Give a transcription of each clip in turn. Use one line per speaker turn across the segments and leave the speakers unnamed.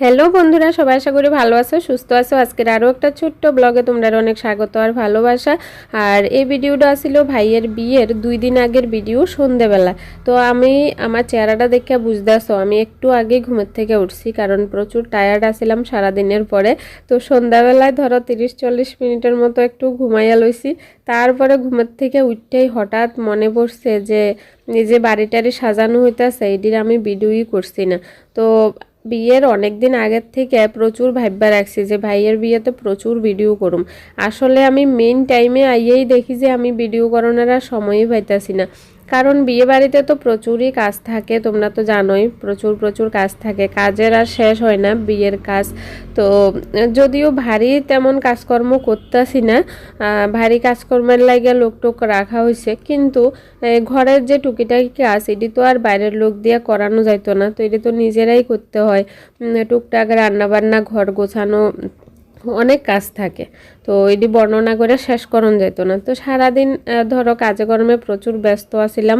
Hello বন্ধুরা, সবাই আশা করি ভালো আছো, সুস্থ আছো। আজকের আরও একটা ছোট্ট ব্লগে তোমরা অনেক স্বাগত আর ভালোবাসা। আর এই ভিডিওটা ছিল ভাইয়ের বিয়ের দুই দিন আগের ভিডিও সন্ধেবেলা। তো আমি আমার চেহারাটা দেখে বুঝতে আসো আমি একটু আগে ঘুমের থেকে উঠছি, কারণ প্রচুর টায়ার্ড আসছিলাম সারাদিনের পরে। তো সন্ধ্যাবেলায় ধরো তিরিশ চল্লিশ মিনিটের মতো একটু ঘুমাইয়া লইছি। তারপরে ঘুমের থেকে উঠতেই হঠাৎ মনে পড়ছে যে যে বাড়িটারি সাজানো হইতেছে, এটির আমি ভিডিওই করছি না। তো বিয়ের অনেক দিন আগের থেকে প্রচুর ভাববার রাখছি যে ভাইয়ের বিয়েতে প্রচুর ভিডিও করুম। আসলে আমি মেন টাইমে আইয়েই দেখি যে আমি ভিডিও করানোর আর সময়ই পাইতাছি না। কারণ বিয়ে বাড়িতে তো প্রচুরই কাজ থাকে, তোমরা তো জানোই প্রচুর প্রচুর কাজ থাকে। কাজের আর শেষ হয় না বিয়ের কাজ। তো যদিও ভারী তেমন কাজকর্ম করতেছি না ভারী কাজকর্মের লাগে লোক টোক রাখা হয়েছে কিন্তু ঘরের যে টুকিটাকি কাজ, এটি তো আর বাইরের লোক দিয়ে করানো যাইতো না, তো এটি তো নিজেরাই করতে হয়। টুকটাক রান্নাবান্না, ঘর গোছানো অনেক কাজ থাকে। তো এটি বর্ণনা করে শেষ করণ যেত না। তো সারাদিন ধরো কাজে কর্মে প্রচুর ব্যস্ত আছিলাম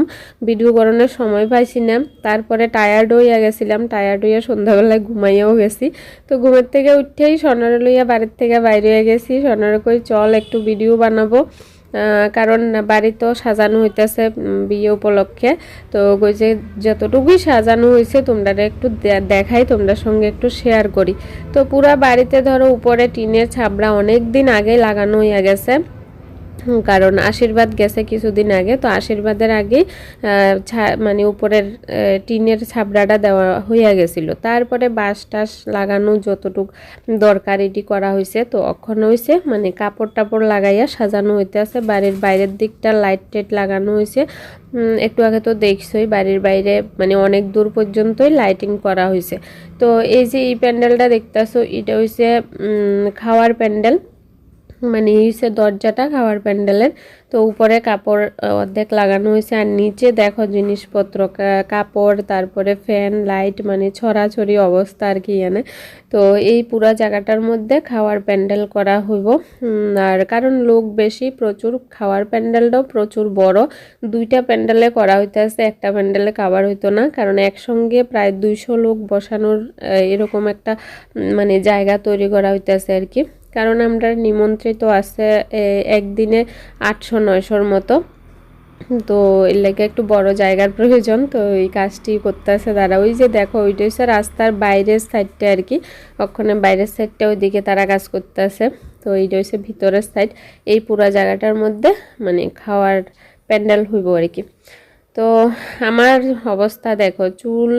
ভিডিও করণের সময় পাইছি না। তারপরে টায়ার্ড হইয়া গেছিলাম টায়ার্ড হইয়া সন্ধ্যাবেলায় ঘুমাইয়াও গেছি। তো ঘুমের থেকে উঠেই সোনারে লইয়া বাড়ির থেকে বাইরে হয়ে গেছি। সোনারে কই, চল একটু ভিডিও বানাবো। কারণ বাড়ি তো সাজানো হইতেছে বিয়ে উপলক্ষে। তো যে যতটুকুই সাজানো হয়েছে তোমরা একটু দেখাই, তোমরা সঙ্গে একটু শেয়ার করি। তো পুরা বাড়িতে ধরো, উপরে টিনের ছাবড়া অনেক দিন আগে লাগানো হইয়া গেছে। কারণ আশীর্বাদ গেছে কিছুদিন আগে। তো আশীর্বাদের আগে মানে উপরের টিনের ছাবড়াটা দেওয়া হইয়া গেছিল। তারপরে বাঁশ টাস লাগানো যতটুক দরকার এটি করা হয়েছে তো অক্ষণ হয়েছে মানে কাপড় টাপড় লাগাইয়া সাজানো হইতে আছে। বাড়ির বাইরের দিকটা লাইট টাইট লাগানো হয়েছে একটু আগে তো দেখছই, বাড়ির বাইরে মানে অনেক দূর পর্যন্তই লাইটিং করা হয়েছে তো এই যে এই প্যান্ডেলটা দেখতেছো, এটা হয়েছে খাওয়ার প্যান্ডেল। মানে হচ্ছে দরজাটা খাওয়ার প্যান্ডেলের। তো উপরে কাপড় অর্ধেক লাগানো হয়েছে আর নিচে দেখো জিনিসপত্র কাপড়, তারপরে ফ্যান, লাইট মানে ছড়াছড়ি অবস্থা আর কি এনে তো এই পুরো জায়গাটার মধ্যে খাওয়ার প্যান্ডেল করা হইব। আর কারণ লোক বেশি, প্রচুর খাওয়ার প্যান্ডেলটাও প্রচুর বড়। দুইটা প্যান্ডেলে করা হইতেছে, একটা প্যান্ডেলে খাবার হইতো না। কারণ একসঙ্গে প্রায় দুইশো লোক বসানোর এরকম একটা মানে জায়গা তৈরি করা হইতেছে আর কি। কারণ আমরা নিমন্ত্রিত আছে একদিনে আটশো, নয়শোর মতো। তো এর লাগে একটু বড় জায়গার প্রয়োজন, তো এই কাজটি করতে আছে তারা। ওই যে দেখো, ওইটা হচ্ছে রাস্তার বাইরের সাইডটা আর কি। ওখানে বাইরের সাইডটা ওইদিকে তারা কাজ করতে আছে। তো এইটা হচ্ছে ভিতরের সাইড এই পুরো জায়গাটার মধ্যে মানে খাওয়ার প্যান্ডেল হইব আর কি। তো আমার অবস্থা দেখো, চুল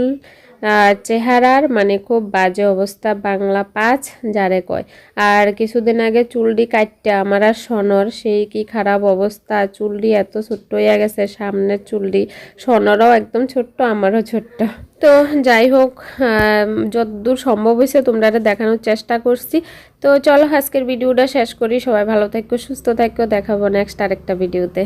চেহারার মানে খুব বাজে অবস্থা বাংলা পাঁচ, যারে কয়। আর কিছুদিন আগে চুলডি কাটতে আমার আর সনর, সেই কি খারাপ অবস্থা চুলডি এত ছোট্ট হয়ে গেছে, সামনের চুলডি সনরও একদম ছোট্ট, আমারও ছোট্ট। তো যাই হোক যতদূর সম্ভব হয়েছে তোমরা এটা দেখানোর চেষ্টা করছি। তো চলো আজকের ভিডিওটা শেষ করি, সবাই ভালো থাকো, সুস্থ থাকো, দেখাবো নেক্সট আরেকটা ভিডিওতে।